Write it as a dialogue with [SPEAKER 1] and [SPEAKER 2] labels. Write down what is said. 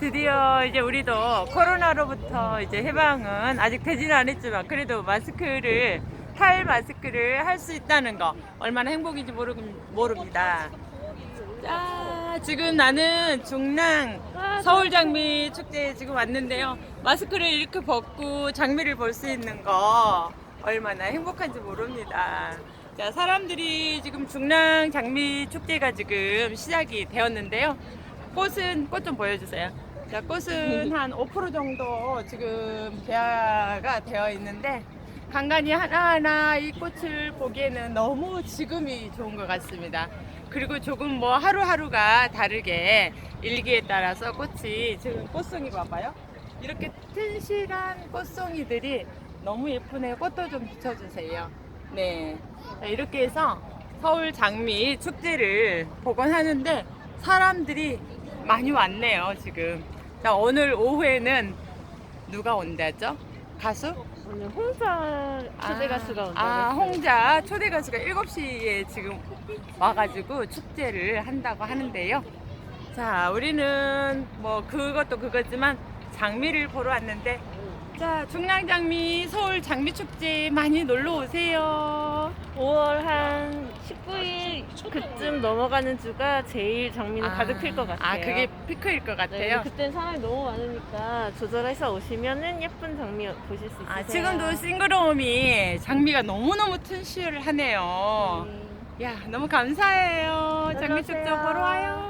[SPEAKER 1] 드디어 이제 우리도 코로나로부터 이제 해방은 아직 되지는 않았지만 그래도 마스크를 탈 마스크를 할 수 있다는 거 얼마나 행복인지 모르, 모릅니다. 자, 지금 나는 중랑 서울 장미 축제에 지금 왔는데요. 마스크를 이렇게 벗고 장미를 볼 수 있는 거 얼마나 행복한지 모릅니다. 자, 사람들이 지금 중랑 장미 축제가 지금 시작이 되었는데요. 꽃은 꽃 좀 보여주세요. 자, 꽃은 한 5% 정도 지금 개화가 되어 있는데 간간히 하나하나 이 꽃을 보기에는 너무 지금이 좋은 것 같습니다. 그리고 조금 뭐 하루하루가 다르게 일기에 따라서 꽃이 지금 꽃송이 봐봐요. 이렇게 튼실한 꽃송이들이 너무 예쁘네요. 꽃도 좀 비춰주세요. 네. 자, 이렇게 해서 서울 장미 축제를 복원하는데 사람들이 많이 왔네요, 지금. 자, 오늘 오후에는 누가 온다죠? 가수?
[SPEAKER 2] 오늘 홍사 초대 가수가 온다고
[SPEAKER 1] 아. 홍자 초대 가수가 7시에 지금 와가지고 축제를 한다고 하는데요. 자, 우리는 뭐 그것도 그거지만 장미를 보러 왔는데 자, 중랑장미 서울 장미축제 많이 놀러 오세요.
[SPEAKER 2] 5월 한 19일 그쯤 넘어가는 주가 제일 장미는 가득 필 것 같아요.
[SPEAKER 1] 아, 그게 피크일 것
[SPEAKER 2] 네,
[SPEAKER 1] 같아요.
[SPEAKER 2] 그땐 사람이 너무 많으니까 조절해서 오시면은 예쁜 장미 보실 수 있으세요.
[SPEAKER 1] 아, 지금도 싱그러움이 장미가 너무너무 튼실하네요.
[SPEAKER 2] 네.
[SPEAKER 1] 야, 너무 감사해요.
[SPEAKER 2] 놀러
[SPEAKER 1] 장미 축제
[SPEAKER 2] 오세요.
[SPEAKER 1] 보러 와요.